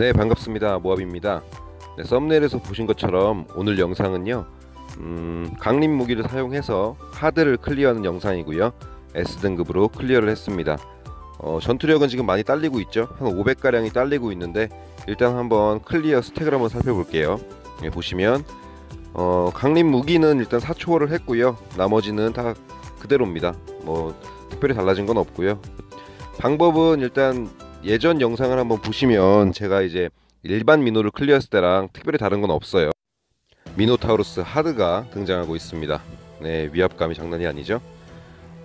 네 반갑습니다. 모압입니다. 네, 썸네일에서 보신 것처럼 오늘 영상은요 음, 강림 무기를 사용해서 하드를 클리어하는 영상이고요. S등급으로 클리어를 했습니다. 어, 전투력은 지금 많이 딸리고 있죠? 한 500가량이 딸리고 있는데 일단 한번 클리어 스택을 한번 살펴볼게요. 네, 보시면 어, 강림 무기는 일단 4초월을 했고요. 나머지는 다 그대로입니다. 뭐 특별히 달라진 건 없고요. 방법은 일단 예전 영상을 한번 보시면 제가 이제 일반 미노를 클리어했을 때랑 특별히 다른 건 없어요. 미노타우루스 하드가 등장하고 있습니다. 네, 위압감이 장난이 아니죠.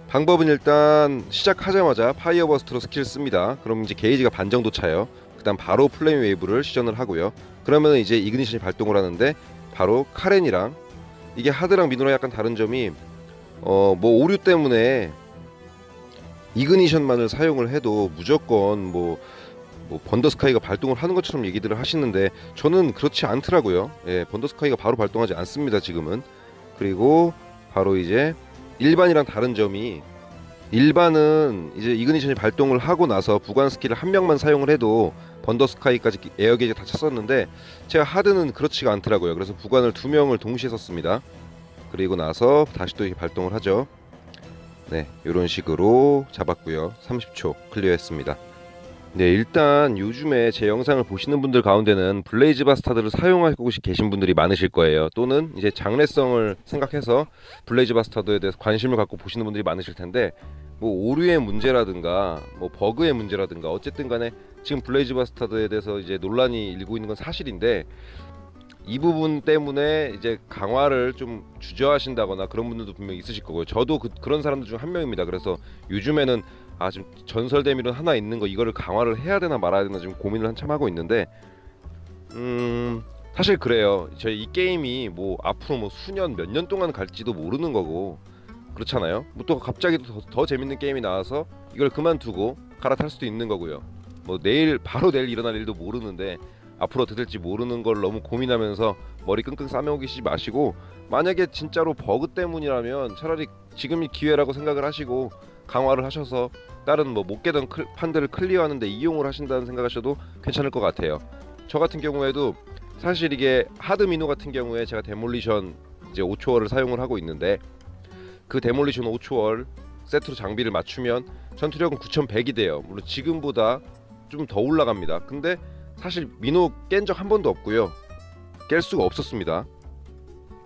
방법은 일단 시작하자마자 파이어버스트로 스킬 씁니다. 그럼 이제 게이지가 반 정도 차요. 그다음 바로 플레임 웨이브를 시전을 하고요. 그러면 이제 이그니션이 발동을 하는데 바로 카렌이랑 이게 하드랑 미노랑 약간 다른 점이 어뭐 오류 때문에 이그니션만을 사용을 해도 무조건 뭐, 뭐 번더스카이가 발동을 하는 것처럼 얘기들을 하시는데 저는 그렇지 않더라고요. 예, 번더스카이가 바로 발동하지 않습니다. 지금은 그리고 바로 이제 일반이랑 다른 점이 일반은 이제 이그니션이 발동을 하고 나서 부관 스킬을 한 명만 사용을 해도 번더스카이까지 에어 게이지 다 찼었는데 제가 하드는 그렇지가 않더라고요. 그래서 부관을 두 명을 동시에 썼습니다. 그리고 나서 다시 또 이렇게 발동을 하죠. 네, 이런 식으로 잡았고요. 30초 클리어했습니다. 네, 일단 요즘에 제 영상을 보시는 분들 가운데는 블레이즈 바스타드를 사용하고 계신 분들이 많으실 거예요. 또는 이제 장래성을 생각해서 블레이즈 바스타드에 대해서 관심을 갖고 보시는 분들이 많으실 텐데 뭐 오류의 문제라든가 뭐 버그의 문제라든가 어쨌든 간에 지금 블레이즈 바스타드에 대해서 이제 논란이 일고 있는 건 사실인데 이 부분 때문에 이제 강화를 좀 주저하신다거나 그런 분들도 분명히 있으실 거고요. 저도 그, 런 사람들 중 한 명입니다. 그래서 요즘에는 아 지금 전설 대밀은 하나 있는 거 이거를 강화를 해야 되나 말아야 되나 지금 고민을 한참 하고 있는데 음 사실 그래요. 저희 이 게임이 뭐 앞으로 뭐 수년 몇 년 동안 갈지도 모르는 거고 그렇잖아요. 뭐 또 갑자기 더, 더 재밌는 게임이 나와서 이걸 그만두고 갈아탈 수도 있는 거고요. 뭐 내일 바로 내일 일어날 일도 모르는데 앞으로 될지 모르는 걸 너무 고민하면서 머리 끙끙 싸매우기시 마시고 만약에 진짜로 버그 때문이라면 차라리 지금이 기회라고 생각을 하시고 강화를 하셔서 다른 뭐 못 깨던 클, 판들을 클리어하는데 이용을 하신다는 생각하셔도 괜찮을 것 같아요. 저 같은 경우에도 사실 이게 하드 미노 같은 경우에 제가 데몰리션 이제 5초월을 사용을 하고 있는데 그 데몰리션 5초월 세트로 장비를 맞추면 전투력은 9100이 돼요. 물론 지금보다 좀 더 올라갑니다. 근데 사실 민호 깬 적 한 번도 없고요. 깰 수가 없었습니다.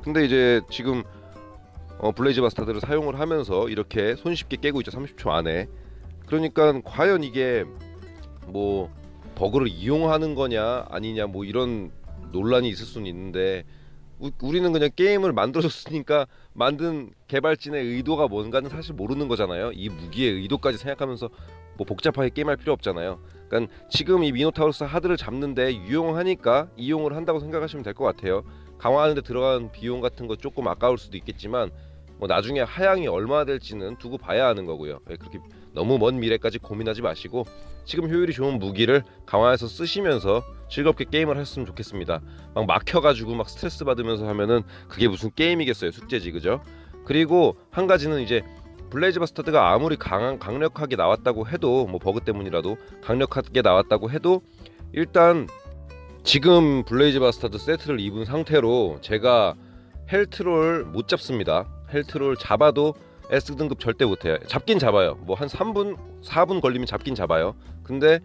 근데 이제 지금 어, 블레이즈 바스타드를 사용을 하면서 이렇게 손쉽게 깨고 있죠. 30초 안에. 그러니까 과연 이게 뭐 버그를 이용하는 거냐 아니냐 뭐 이런 논란이 있을 수는 있는데 우, 우리는 그냥 게임을 만들어줬으니까 만든 개발진의 의도가 뭔가는 사실 모르는 거잖아요. 이 무기의 의도까지 생각하면서 뭐 복잡하게 게임할 필요 없잖아요. 그러니까 지금 이 미노타우루스 하드를 잡는데 유용하니까 이용을 한다고 생각하시면 될 것 같아요. 강화하는데 들어간 비용 같은 거 조금 아까울 수도 있겠지만 뭐 나중에 하향이 얼마나 될지는 두고 봐야 하는 거고요. 예, 그렇게 너무 먼 미래까지 고민하지 마시고 지금 효율이 좋은 무기를 강화해서 쓰시면서 즐겁게 게임을 했으면 좋겠습니다. 막 막혀가지고 막 스트레스 받으면서 하면은 그게 무슨 게임이겠어요 숙제지 그죠? 그리고 한 가지는 이제 블레이즈 바스타드가 아무리 강한 강력하게 나왔다고 해도 뭐 버그 때문이라도 강력하게 나왔다고 해도 일단 지금 블레이즈 바스타드 세트를 입은 상태로 제가 헬트롤 못 잡습니다. 헬트롤 잡아도 S 등급 절대 못해요. 잡긴 잡아요. 뭐 한 3분, 4분 걸리면 잡긴 잡아요. 근데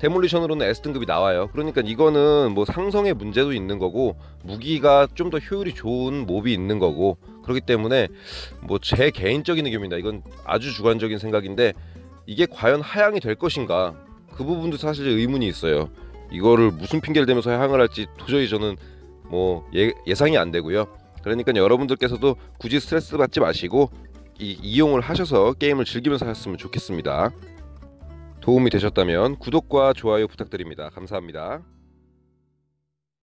데몰리션으로는 S 등급이 나와요. 그러니까 이거는 뭐 상성의 문제도 있는 거고 무기가 좀 더 효율이 좋은 몹이 있는 거고 그렇기 때문에 뭐 제 개인적인 의견입니다. 이건 아주 주관적인 생각인데 이게 과연 하향이 될 것인가 그 부분도 사실 의문이 있어요. 이거를 무슨 핑계를 대면서 하향을 할지 도저히 저는 뭐 예, 예상이 안 되고요. 그러니까 여러분들께서도 굳이 스트레스 받지 마시고 이, 이용을 하셔서 게임을 즐기면서 하셨으면 좋겠습니다. 도움이 되셨다면 구독과 좋아요 부탁드립니다. 감사합니다.